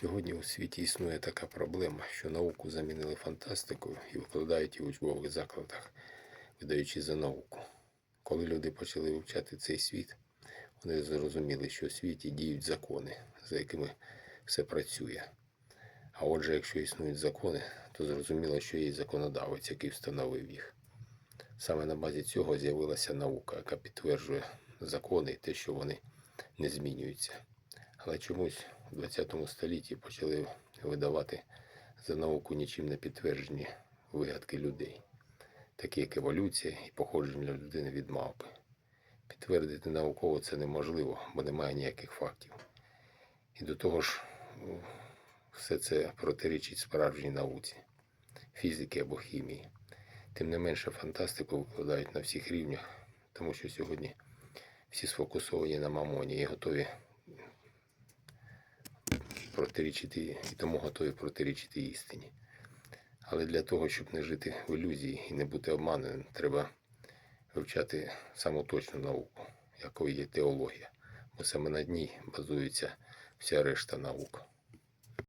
Сьогодні у світі існує така проблема, що науку замінили фантастикою і викладають її у учбових закладах, видаючи за науку. Коли люди почали вивчати цей світ, вони зрозуміли, що у світі діють закони, за якими все працює. А отже, якщо існують закони, то зрозуміло, що є законодавець, який встановив їх. Саме на базі цього з'явилася наука, яка підтверджує закони і те, що вони не змінюються. Але чомусь у ХХ столітті почали видавати за науку нічим не підтверджені вигадки людей, такі як еволюція і походження людини від мавпи. Підтвердити науково це неможливо, бо немає ніяких фактів. І до того ж, ну, все це протирічить справжній науці, фізики або хімії. Тим не менше, фантастику викладають на всіх рівнях, тому що сьогодні всі сфокусовані на мамоні і готові протирічити і тому готові протирічити істині. Але для того, щоб не жити в ілюзії і не бути обманеним, треба вивчати саму точну науку, якою є теологія, бо саме на дні базується вся решта наук.